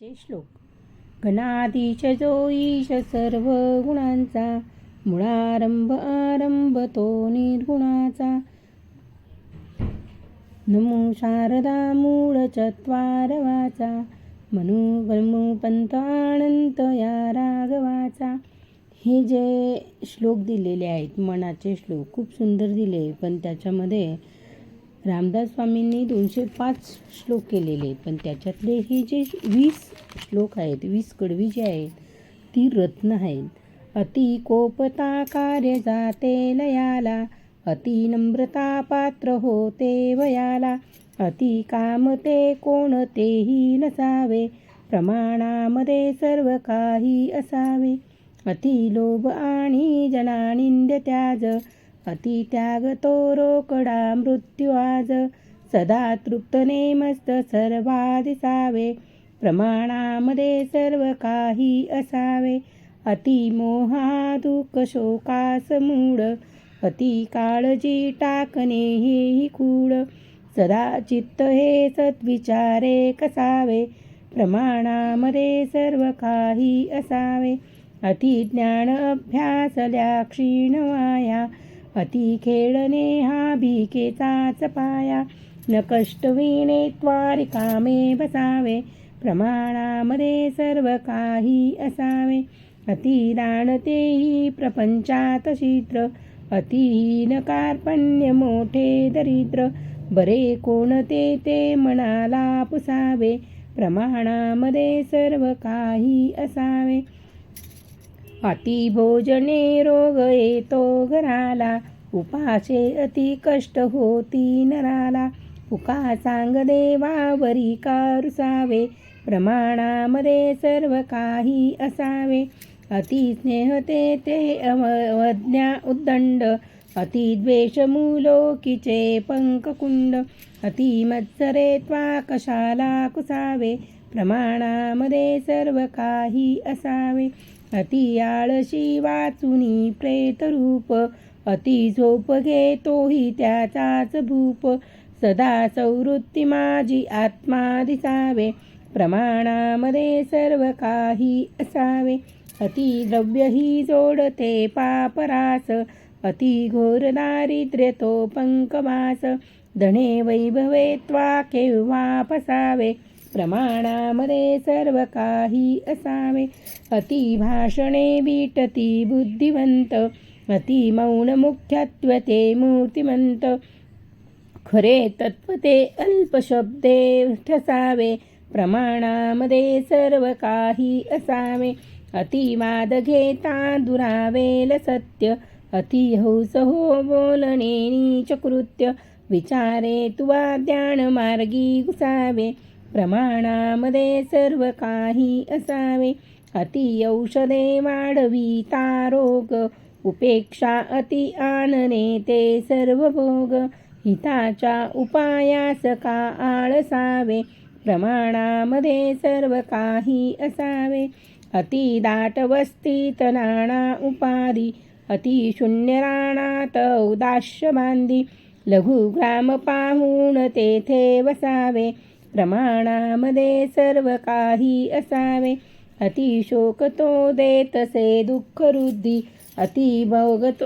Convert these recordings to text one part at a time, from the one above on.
चे श्लोक. घनाधीश जो ईश सर्व गुणांचा मुळारंभ आरंभ तो निर्गुणाचा. नमो शारदा मूळ चत्वार वाचा मनु पंत अनंत या राघवाचा हे जे श्लोक दिलेले आहेत मनाचे श्लोक खूप सुंदर दिले पण त्याच्यामध्ये रामदास स्वामींनी दोनशे पाच श्लोक केलेले आहेत पण त्याच्यातले हे जे वीस श्लोक आहेत वीस कडवी जी आहेत ती रत्न आहेत. अति कोपता कार्य जाते लयाला अति नम्रता पात्र होते वयाला अति काम ते कोणतेही नसावे प्रमाणामध्ये सर्व काही असावे. अति लोभ आणि जनानिंद्य त्याज अति त्याग तो रोकडा मृत्यू आज. सदा तृप्त नेमस्त सर्वा दिसावे प्रमाणामध्ये सर्व काही असावे. अति मोहा दुःख शोकास मूड अति काळजी टाकणे हेही कूड सदा चित्त हे सद्विचारे कसावे. प्रमाणामध्ये सर्व काही असावे. अति ज्ञान अभ्यासल्या क्षीण वाया अति खेळणे हा भिकेचाच पाया न कष्ट विणे त्वारी कामे बसावे. प्रमाणामध्ये सर्व काही असावे. अति दानतेही प्रपंचात शीत्र. अतिहीन कार्पण्य मोठे दरिद्र. बरे कोणते ते मनाला पुसावे. प्रमाणामध्ये सर्व काही असावे. अति भोजने रोग येतो घराला. उपासे अति कष्ट होती नराला. उका सांग देवावरी कारुसावे. प्रमाणामध्ये सर्व काही असावे. अति स्नेहते ते अवज्ञा उद्दंड. अति द्वेष मुलोकीचे पंककुंड. अति मत्सरे त्वा कशाला कुसावे. प्रमाणामध्ये सर्व काही असावे. अति आळशी वाचुनी प्रेतरूप. अति झोप घेतोही त्याचाच भूप. सदा संवृत्ती माझी आत्मा दिसावे. प्रमाणामध्ये सर्व काही असावे. अति द्रव्य ही जोडते पापरास. अति घोर दारिद्र्य तो पंकवास धने वैभवे त्वा केव्हा पसावे. प्रमाणामध्ये सर्व काही असावे. अति भाषणे विटती बुद्धिवंत अति मौन मुख्यत्व ते मूर्तिमंत. खरे तत्व ते अल्पशब्दे ठसावे. प्रमाणामध्ये सर्व काही असावे. अतिवाद घेता दुरावेल सत्य. अति हौस हो बोलणे नीच कृत्य. विचारे तुवा ध्यानमार्गी गुसावे घुसावे. प्रमाणामध्ये सर्व काही असावे. अति औषधे वाढवी रोग. उपेक्षा अति आनने ते सर्व भोग. हिताच्या उपायास का आळसावे? प्रमाणामध्ये सर्व काही असावे. अति दाट वस्तीत नाणा उपाधी. अति शून्य राणात उदाश्य बांधी लघु ग्राम पाहून तेथे वसावे. प्रमाणामध्ये सर्व काही असावे. अतिशोक तो देतसे दुःख रुद्धी अति भोगतो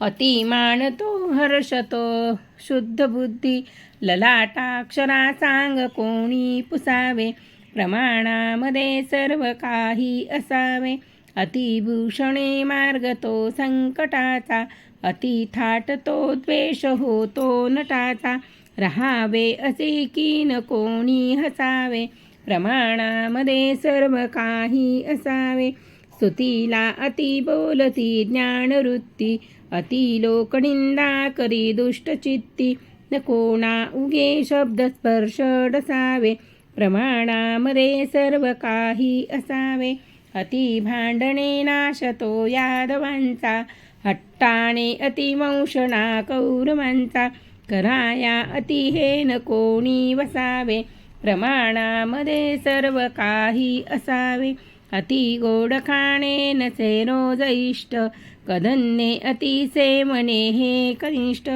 अति मानतो हर्षतो शुद्ध बुद्धी. ललाटाक्षरा सांग कोणी पुसावे. प्रमाणामध्ये सर्व काही असावे. अतिभूषणे मार्ग तो संकटाचा. अति तो द्वेष होतो नटाचा. रहावे असे की न कोणी हसावे? प्रमाणामध्ये सर्व काही असावे. स्तुतीला अति बोलती ज्ञानवृत्ती अति लोकनिंदा करी दुष्टचित्ती. न कोणा उगे शब्द स्पर्श डसावे. प्रमाणामध्ये सर्व काही असावे. अति भांडणे नाशतो यादवांचा. हट्टाने अतिवंशना कौरवांचा. कराया अति हे न कोणी वसावे. प्रमाणामध्ये सर्व काही असावे. अति गोड खाणे नसे रोज इष्ट कदन्ने अति सेवने हे कनिष्ठ.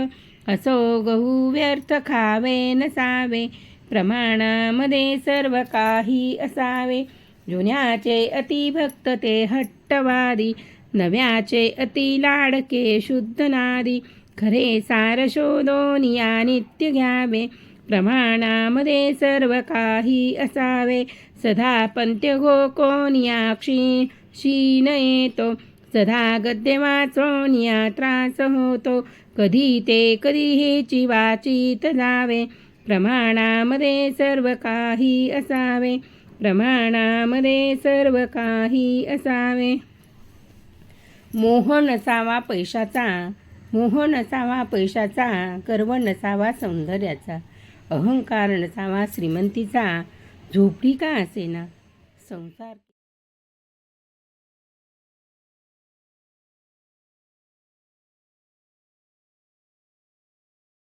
असो गहू व्यर्थ खावे नसावे. प्रमाणामध्ये सर्व काही असावे. जुन्याचे अतिभक्त ते हट्टवादी. नव्याचे अति लाडके शुद्ध नादी. खरे सार शोधोनिया नित्य घ्यावे प्रमाणामध्ये सर्व काही असावे. सदा पंत्य गोकोनिया क्षी क्षीण येतो सदा गद्य वाचून या त्रास होतो. कधी ते कधी हेची वाचित जावे. प्रमाणामध्ये सर्व काही असावे. प्रमाणामध्ये सर्व काही असावे. मोह नसावा पैशाचा. मोह नसावा पैशाचा गर्व नसावा सौंदर्याचा. अहंकार नसावा श्रीमंतीचा. झोपडी का असेना? संसार